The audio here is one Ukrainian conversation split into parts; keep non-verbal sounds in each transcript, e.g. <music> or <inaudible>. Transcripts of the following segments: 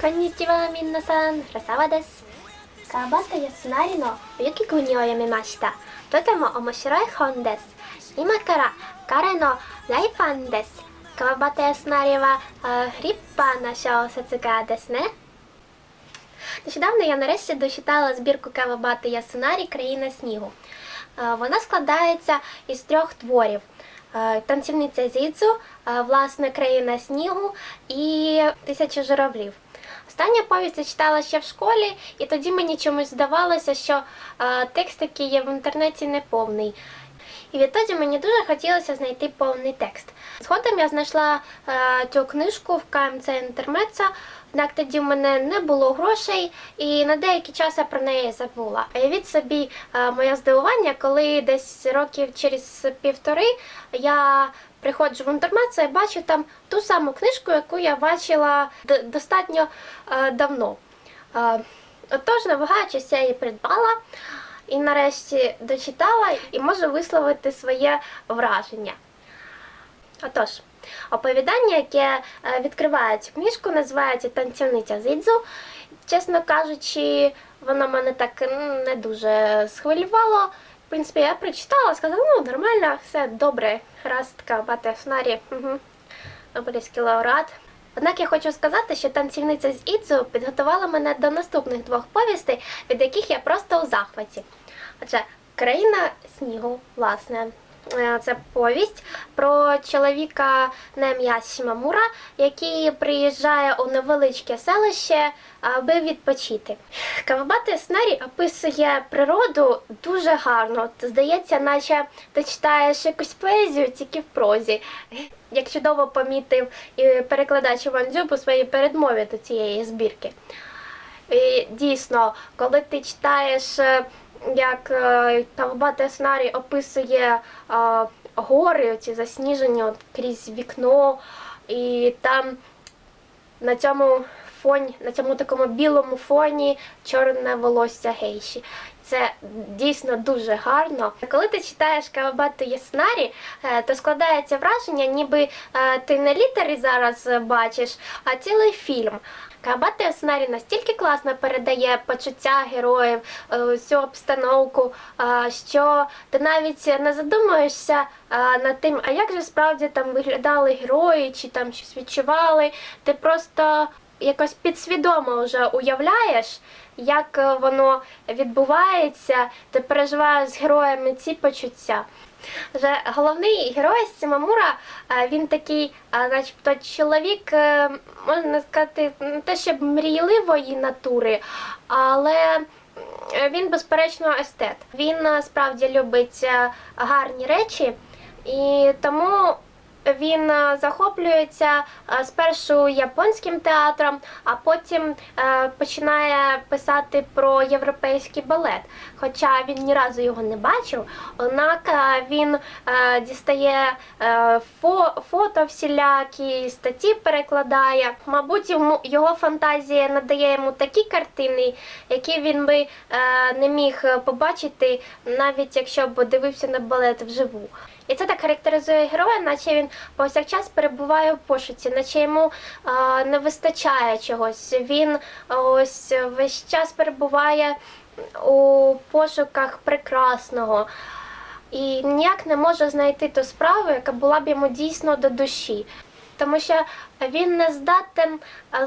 こんにちは、みなさん、浦沢です。川端康成の雪国を読みました。とても面白い本です。今から彼の大ファンです。川端康成はа,立派на小説家ですね. Нещодавно я нарешті дочитала збірку Кавабати Ясунарі Країна снігу. Е, Вона складається із трьох творів: Е, танцівниця Зідзу, е, власне, країна снігу і тисяча журавлів. Остання повість я читала ще в школі, і тоді мені чомусь здавалося, що е, текст, який є в інтернеті, не повний. І відтоді мені дуже хотілося знайти повний текст. Згодом я знайшла е, цю книжку в КМЦ Інтермеца, однак тоді в мене не було грошей, і на деякий час я про неї забула. Уявіть собі е, моє здивування, коли десь років через півтори я приходжу в інтермецо і бачу там ту саму книжку, яку я бачила достатньо е, давно. Е, Отож, намагаючись, я її придбала і нарешті дочитала і можу висловити своє враження. Отож, оповідання, яке е, відкриває цю книжку, називається Танцівниця Зідзу. Чесно кажучи, воно мене так не дуже схвилювало. Принципі, я прочитала, сказала, ну нормально, все добре, раз така бати снарі, угу. Нобелівський лауреат. Однак я хочу сказати, що танцівниця з Ідзу підготувала мене до наступних двох повістей, від яких я просто у захваті. Отже, країна снігу, власне. Е, Це повість про чоловіка на ім'я Шімамура, який приїжджає у невеличке селище, аби відпочити. Кавабати Снарі описує природу дуже гарно. Здається, наче ти читаєш якусь поезію тільки в прозі. Як чудово помітив перекладач Іван Дзюб у своїй передмові до цієї збірки. І дійсно, коли ти читаєш, е, як е, Кавабати описує е, гори, ці засніжені от, крізь вікно, і там на цьому фоні, на цьому такому білому фоні чорне волосся гейші. Це дійсно дуже гарно. Коли ти читаєш Кавабату Яснарі, е, то складається враження, ніби е, ти не літери зараз бачиш, а цілий фільм. Кавабата Яснарі настільки класно передає почуття героїв, всю обстановку, е, що ти навіть не задумуєшся над тим, а як же справді там виглядали герої, чи там щось відчували. Ти просто якось підсвідомо вже уявляєш, як е, воно відбувається, ти переживаєш з героями ці почуття. Вже головний герой Сімамура, е, він такий, е, начебто, чоловік, можна сказати, не те, щоб мрійливої натури, але він, безперечно, естет. Він справді любить гарні речі, і тому він е, захоплюється е, спершу японським театром, а потім е, починає писати про європейський балет. Хоча він ні разу його не бачив, однак він дістає фото всілякі, статті перекладає. Мабуть, його фантазія надає йому такі картини, які він би не міг побачити, навіть якщо б дивився на балет вживу. І це так характеризує героя, наче він повсякчас перебуває в пошуці, наче йому е, не вистачає чогось. Він ось весь час перебуває у пошуках прекрасного і ніяк не може знайти ту справу, яка була б йому дійсно до душі. Тому що він не здатен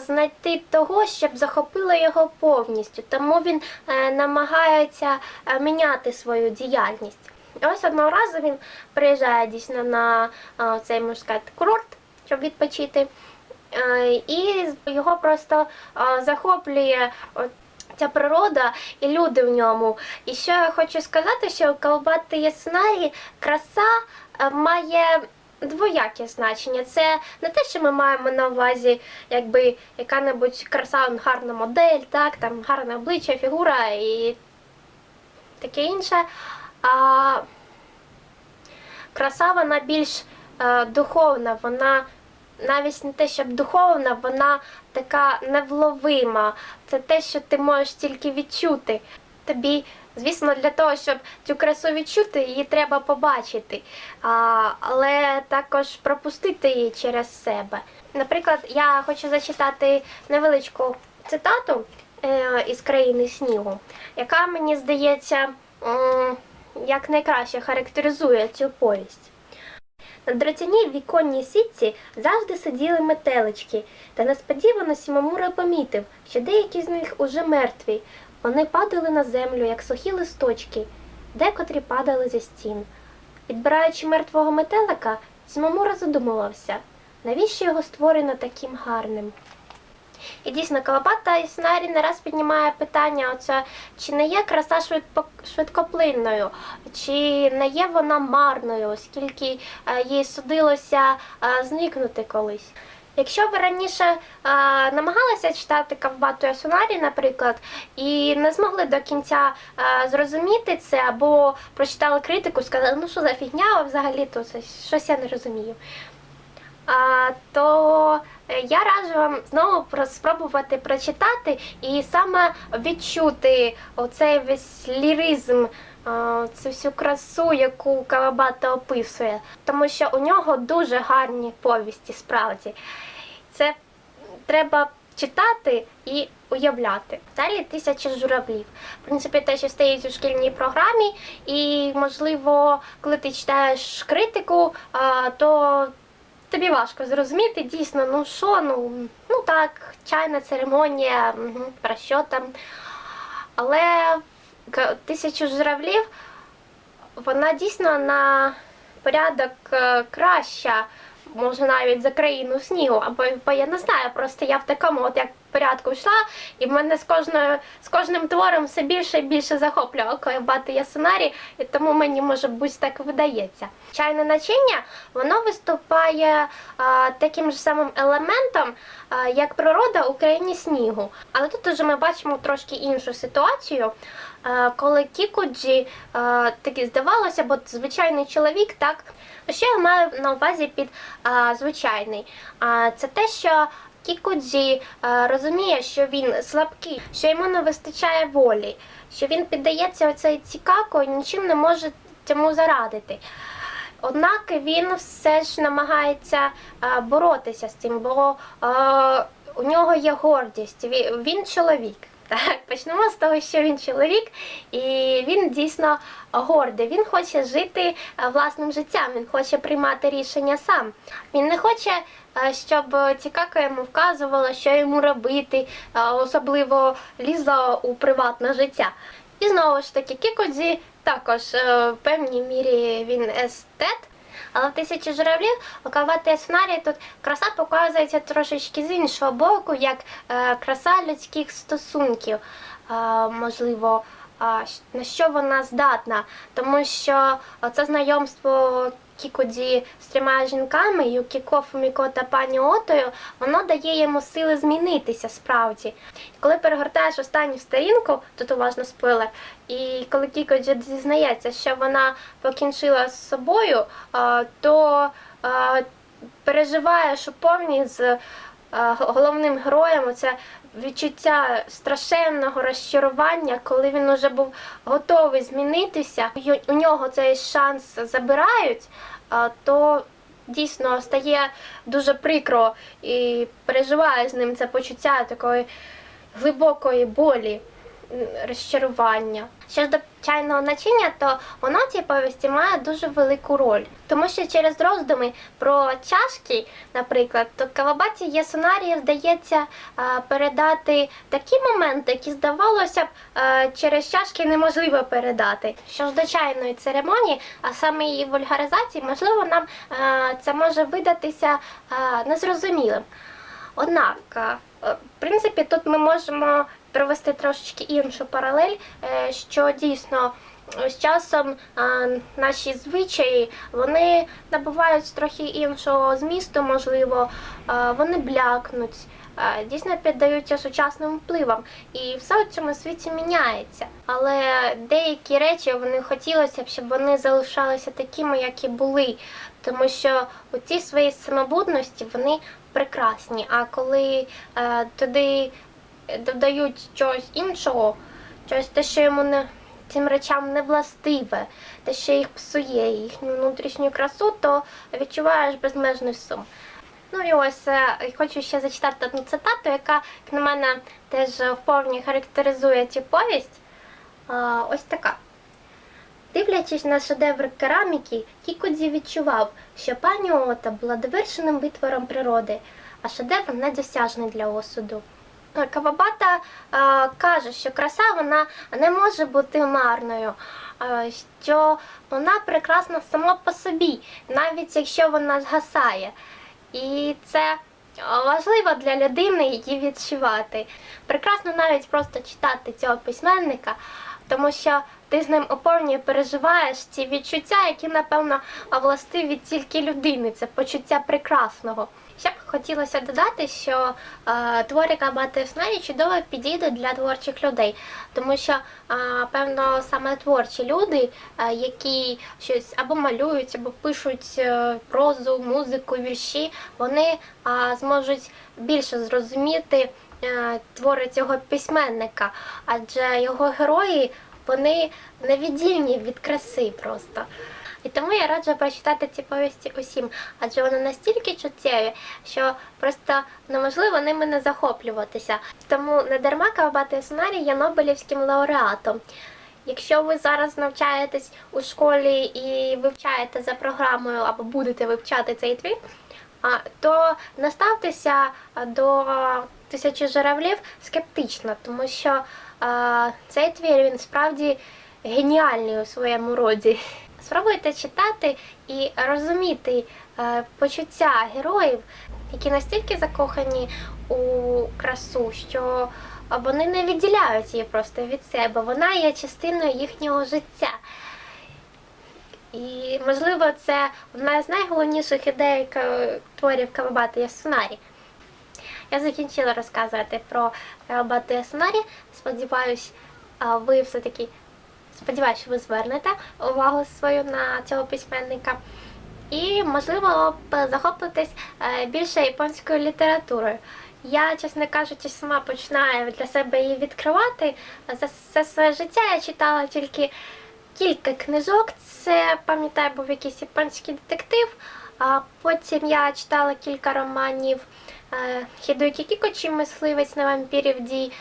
знайти того, щоб захопило його повністю. Тому він е, намагається е, міняти свою діяльність. Ось одного разу він приїжджає дійсно на е, цей можна сказати, курорт, щоб відпочити. Е, І його просто е, захоплює ця природа і люди в ньому. І що я хочу сказати, що Калбати Яснарі краса має двояке значення. Це не те, що ми маємо на увазі, якби яка-небудь краса, гарна модель, так, там гарне обличчя, фігура і таке інше. А краса вона більш е, духовна, вона навіть не те, щоб духовна, вона така невловима. Це те, що ти можеш тільки відчути. Тобі, звісно, для того, щоб цю красу відчути, її треба побачити, а, але також пропустити її через себе. Наприклад, я хочу зачитати невеличку цитату е, із країни снігу, яка мені здається м, як найкраще характеризує цю повість. На дротяній віконній сітці завжди сиділи метелички, та несподівано Сімамура помітив, що деякі з них уже мертві. Вони падали на землю, як сухі листочки, декотрі падали зі стін. Підбираючи мертвого метелика, Сімамура задумувався, навіщо його створено таким гарним. І дійсно, Кавабата і сценарій не раз піднімає питання: оце, чи не є краса швидко, швидкоплинною, чи не є вона марною, оскільки е, їй судилося е, зникнути колись. Якщо ви раніше е, намагалися читати Кавбату Ясунарі, наприклад, і не змогли до кінця е, зрозуміти це, або прочитали критику, сказали, ну що за фігня, взагалі то це щось я не розумію а, то я раджу вам знову спробувати прочитати і саме відчути оцей весь ліризм, цю всю красу, яку Кавабата описує. Тому що у нього дуже гарні повісті, справді. Це треба читати і уявляти. Далі тисяча журавлів. В принципі, те, що стоїть у шкільній програмі, і, можливо, коли ти читаєш критику, то тобі важко зрозуміти дійсно, ну що, ну, ну так, чайна церемонія, про що там. Але тисячу журавлів вона дійсно на порядок е, краща, може навіть за країну снігу, або бо я не знаю, просто я в такому от як порядку йшла, і в мене з кожною з кожним твором все більше і більше захоплював Коябати Ясунарі, і тому мені може бути так видається. Чайне начиння воно виступає а, таким ж самим елементом, а, як природа у країні снігу. Але тут уже ми бачимо трошки іншу ситуацію. Е, коли Кікуджі е, таки здавалося, бо звичайний чоловік, так що я маю на увазі під е, звичайний? Е, це те, що Кікуджі е, розуміє, що він слабкий, що йому не вистачає волі, що він піддається оцей цікако і нічим не може цьому зарадити. Однак він все ж намагається е, боротися з цим, бо е, у нього є гордість. Він, чоловік. <laughs> Так, почнемо з того, що він чоловік, і він дійсно гордий. Він хоче жити власним життям, він хоче приймати рішення сам. Він не хоче, щоб Цікако йому вказувала, що йому робити, е, особливо лізла у приватне життя. І знову ж таки, Кікодзі також е, в певній мірі він естет. Але в тисячі журавлів у Кавати Ясунарі тут краса показується трошечки з іншого боку, як е, краса людських стосунків. Е, можливо, на що вона здатна, тому що це знайомство Кікоді з трьома жінками, Юкіко, Фуміко та пані Отою, воно дає йому сили змінитися справді. Коли перегортаєш останню сторінку, тут уважно спойлер, і коли Кікоджі дізнається, що вона покінчила з собою, то а, переживаєш у повні з головним героєм це відчуття страшенного розчарування, коли він уже був готовий змінитися, у нього цей шанс забирають, то дійсно стає дуже прикро і переживає з ним це почуття такої глибокої болі, розчарування. Що ж до чайного начиння, то воно в цій повісті має дуже велику роль, тому що через роздуми про чашки, наприклад, то Кавабаті Ясунарі вдається а, передати такі моменти, які здавалося б а, через чашки неможливо передати. Що ж до чайної церемонії, а саме її вульгаризації, можливо, нам а, це може видатися незрозумілим. Однак, е, в принципі, тут ми можемо провести трошечки іншу паралель, е, що дійсно з часом наші звичаї вони набувають трохи іншого змісту, можливо, вони блякнуть, дійсно піддаються сучасним впливам. І все в цьому світі міняється. Але деякі речі вони хотілося б, щоб вони залишалися такими, які були. Тому що у цій своїй самобутності вони прекрасні. А коли е, туди додають чогось іншого, щось те, що йому не цим речам не властиве, те, що їх псує, їхню внутрішню красу, то відчуваєш безмежний сум. Ну і ось е, хочу ще зачитати одну цитату, яка, як на мене, теж вповні характеризує цю повість. Ось така. Дивлячись на шедевр кераміки, Кікодзі відчував, що пані Ота була довершеним витвором природи, а шедевр недосяжний для осуду. Кавабата е, каже, що краса вона не може бути марною, е, що вона прекрасна сама по собі, навіть якщо вона згасає. І це важливо для людини її відчувати. Прекрасно навіть просто читати цього письменника, тому що ти з ним оповнює переживаєш ці відчуття, які, напевно, властиві тільки людини. Це почуття прекрасного. Ще б хотілося додати, що е, твори Кабати Снарі чудово підійдуть для творчих людей, тому що, е, певно, саме творчі люди, е, які щось або малюють, або пишуть е, прозу, музику, вірші, вони е, зможуть більше зрозуміти е, твори цього письменника, адже його герої вони невіддільні від краси просто. І тому я раджу прочитати ці повісті усім, адже вони настільки чуттєві, що просто неможливо ними не захоплюватися. Тому не дарма Кавабати Сунарі є Нобелівським лауреатом. Якщо ви зараз навчаєтесь у школі і вивчаєте за програмою або будете вивчати цей твір, то наставтеся до тисячі журавлів скептично, тому що цей твір він справді геніальний у своєму роді. Спробуйте читати і розуміти е, почуття героїв, які настільки закохані у красу, що вони не відділяють її просто від себе. Вона є частиною їхнього життя. І, можливо, це одна з найголовніших ідей творів Кавабати Ясунарі. Я закінчила розказувати про Кавабати Ясунарі. Сподіваюсь, ви все-таки сподіваюся, що ви звернете увагу свою на цього письменника. І, можливо, б е, більше японською літературою. Я, чесно кажучи, сама починаю для себе її відкривати. За все своє життя я читала тільки кілька книжок. Це, пам'ятаю, був якийсь японський детектив. А потім я читала кілька романів е, Хідукі Кікочі, мисливець на вампірів дій.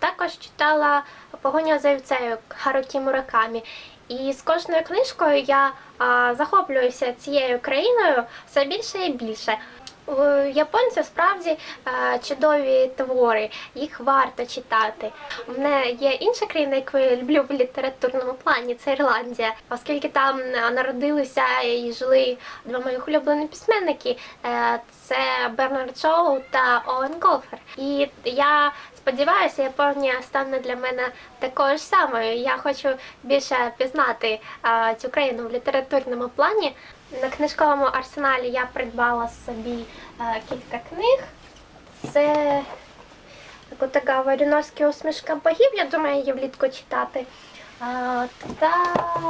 А, також читала Погоня за вівцею Харукі Муракамі. І з кожною книжкою я а, захоплююся цією країною все більше і більше. У японців справді е, чудові твори, їх варто читати. У мене є інша країна, яку я люблю в літературному плані, це Ірландія, оскільки там народилися і жили два моїх улюблені письменники. е, Це Бернард Шоу та Оуен Голфер. І я сподіваюся, Японія стане для мене такою ж самою. Я хочу більше пізнати е, цю країну в літературному плані. На книжковому арсеналі я придбала собі е, кілька книг. Це Котагава Ріновський усмішка богів, я думаю, її влітку читати. А, та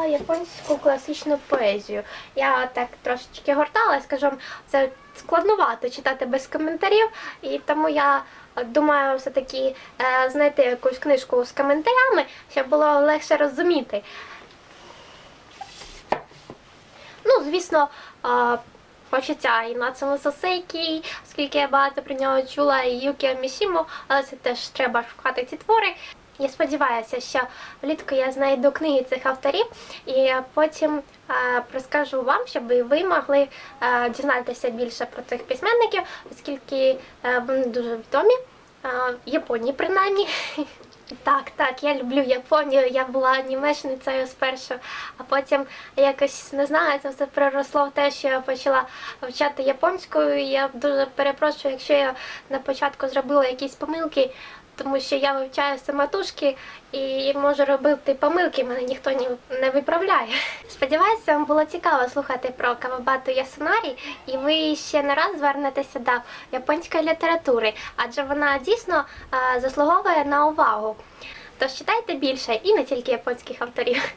японську класичну поезію. Я так трошечки гортала, скажу, вам, це складновато читати без коментарів, і тому я думаю все-таки е, знайти якусь книжку з коментарями, щоб було легше розуміти. Ну, звісно, а, почуття і Нацумо Сосейкі, оскільки я багато про нього чула, і Юкіо Мішімо, але це теж треба шукати ці твори. Я сподіваюся, що влітку я знайду книги цих авторів і потім розкажу вам, щоб ви могли дізнатися більше про цих письменників, оскільки вони дуже відомі, в Японії принаймні. <laughs> Так, так, я люблю Японію. Я була анімешницею спершу, а потім якось не знаю, це все переросло в те, що я почала вивчати японською. Я дуже перепрошую, якщо я на початку зробила якісь помилки, тому що я вивчаю самотужки і можу робити помилки, мене ніхто ні- не виправляє. Сподіваюся, вам було цікаво слухати про Кавабату Ясунарі, і ви ще не раз звернетеся до японської літератури, адже вона дійсно е, заслуговує на увагу. Тож читайте більше і не тільки японських авторів.